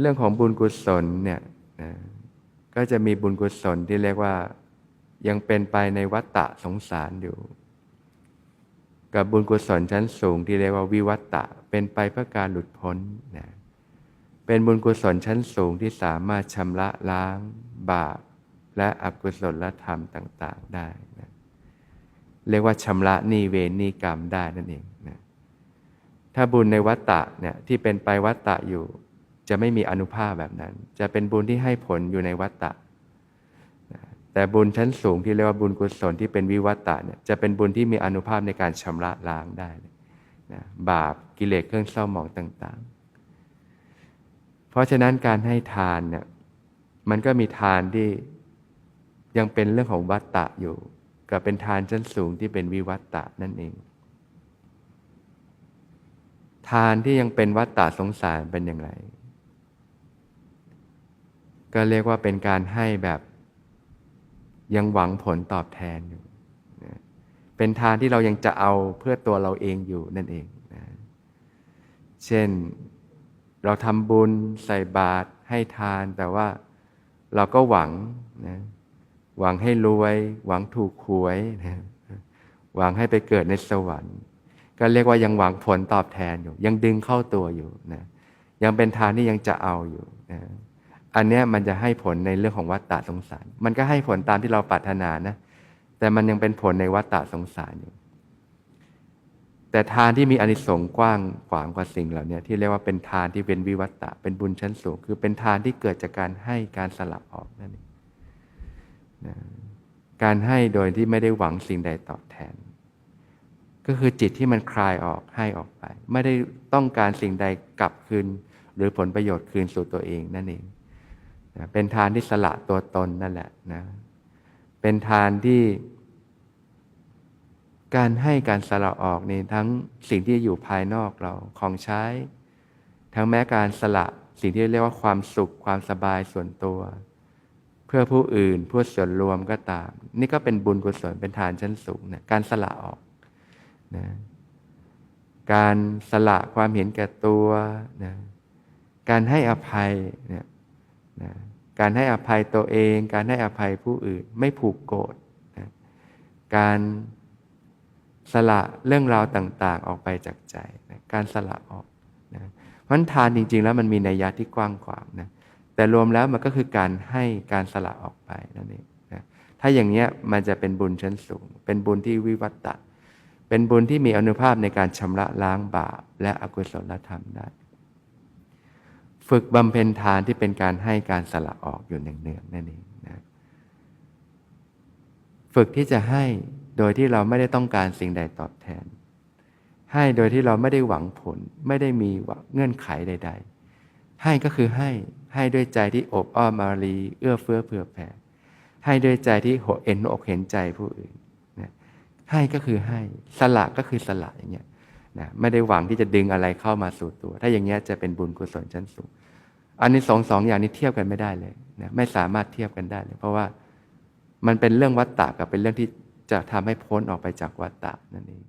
เรื่องของบุญกุศลเนี่ยนะก็จะมีบุญกุศลที่เรียกว่ายังเป็นไปในวัฏฏะสงสารอยู่ กับบุญกุศลชั้นสูงที่เรียกว่าวิวัตตะเป็นไปเพื่อการหลุดพ้นนะเป็นบุญกุศลชั้นสูงที่สามารถชำระล้าง บาปและอกุศลธรรมต่าง ๆได้นะเรียกว่าชำระนี้เวนี้กรรมได้นั่นเองนะถ้าบุญในวัตตะเนี่ยที่เป็นไปวัตตะอยู่ จะไม่มีอนุภาพแบบนั้น จะเป็นบุญที่ให้ผลอยู่ในวัตตะ แต่บุญชั้นสูงที่เรียกว่าบุญกุศลที่เป็นวิวัตตะเนี่ยจะเป็นบุญที่มีอนุภาพในการชำระล้างได้นะบาปกิเลสเครื่องเศร้าหมองต่าง ๆ เพราะฉะนั้นการให้ทานเนี่ยมันก็มีทานที่ยังเป็นเรื่องของวัตตะอยู่กับเป็นทานชั้นสูงที่เป็นวิวัตตะนั่นเอง ทานที่ยังเป็นวัตตะสงสารเป็นอย่างไร ก็เรียกว่าเป็นการให้แบบยังหวังผลตอบแทนอยู่ เป็นทานที่เรายังจะเอาเพื่อตัวเราเองอยู่นั่นเองนะเช่นเราทำบุญใส่บาตรให้ทานแต่ว่าเราก็หวังนะหวังให้รวย หวังถูกหวยนะหวังให้ไปเกิดในสวรรค์ ก็เรียกว่ายังหวังผลตอบแทนอยู่ ยังดึงเข้าตัวอยู่นะยังเป็นทานที่ยังจะเอาอยู่นะ อันเนี้ยมันจะให้ผลในเรื่องของวัฏฏะสงสาร มันก็ให้ผลตามที่เราปรารถนานะ แต่มันยังเป็นผลในวัฏฏะสงสารอยู่ แต่ทานที่มีอนิสงส์กว้างขวางกว่าสิ่งเหล่านี้ที่เรียกว่าเป็นทานที่เป็นวิวัตตะ เป็นบุญชั้นสูง คือเป็นทานที่เกิดจากการให้การสละออกนั่นเองนะการให้โดยที่ไม่ได้หวังสิ่งใดตอบแทน ก็คือจิตที่มันคลายออกให้ออกไป ไม่ได้ต้องการสิ่งใดกลับคืน หรือผลประโยชน์คืนสู่ตัวเองนั่นเอง นะเป็นทานที่สละตัวตนนั่นแหละนะ เป็นทานที่ การให้การสละออกในทั้งสิ่งที่อยู่ภายนอกเราของใช้ ทั้งแม้การสละสิ่งที่เรียกว่าความสุขความสบายส่วนตัว เพื่อผู้อื่นเพื่อส่วนรวมก็ตาม นี่ก็เป็นบุญกุศลเป็นทานชั้นสูงนะการสละออกนะการสละความเห็นแก่ตัวนะการให้อภัยเนี่ย นะการให้อภัยตัวเอง การให้อภัยผู้อื่น ไม่ผูกโกรธนะการสละเรื่องราวต่าง ๆ ออกไปจากใจนะการสละออกนะเพราะทานจริง ๆ แล้วมันมีนัยยะที่กว้างขวางนะแต่รวมแล้วมันก็คือการให้การสละออกไปนั่นเองนะถ้าอย่างเนี้ยมันจะเป็นบุญชั้นสูง เป็นบุญที่วิวัตตะเป็นบุญที่มีอนุภาพในการชำระล้างบาปและอกุศลธรรมได้ ฝึกบำเพ็ญทานที่เป็นการให้การสละออกอยู่เนืองๆนั่นเองนะฝึกที่จะให้โดยที่เราไม่ได้ต้องการสิ่งใดตอบแทน ให้โดยที่เราไม่ได้หวังผล ไม่ได้มีเงื่อนไขใด ๆ ให้ก็คือให้ให้ด้วยใจที่อบอ้อมอารีเอื้อเฟื้อเผื่อแผ่ให้ด้วยใจที่หเอ็นอกเห็นใจผู้อื่นนะให้ก็คือให้สละก็คือสละอย่างเงี้ย นะไม่ได้หวังที่จะดึงอะไรเข้ามาสู่ตัว ถ้าอย่างนี้จะเป็นบุญกุศลชั้นสูง อันนี้สองสองอย่างนี้เทียบกันไม่ได้เลยนะไม่สามารถเทียบกันได้เลย เพราะว่ามันเป็นเรื่องวัตตะกับเป็นเรื่องที่จะทำให้พ้นออกไปจากวัฏฏะนั่นเอง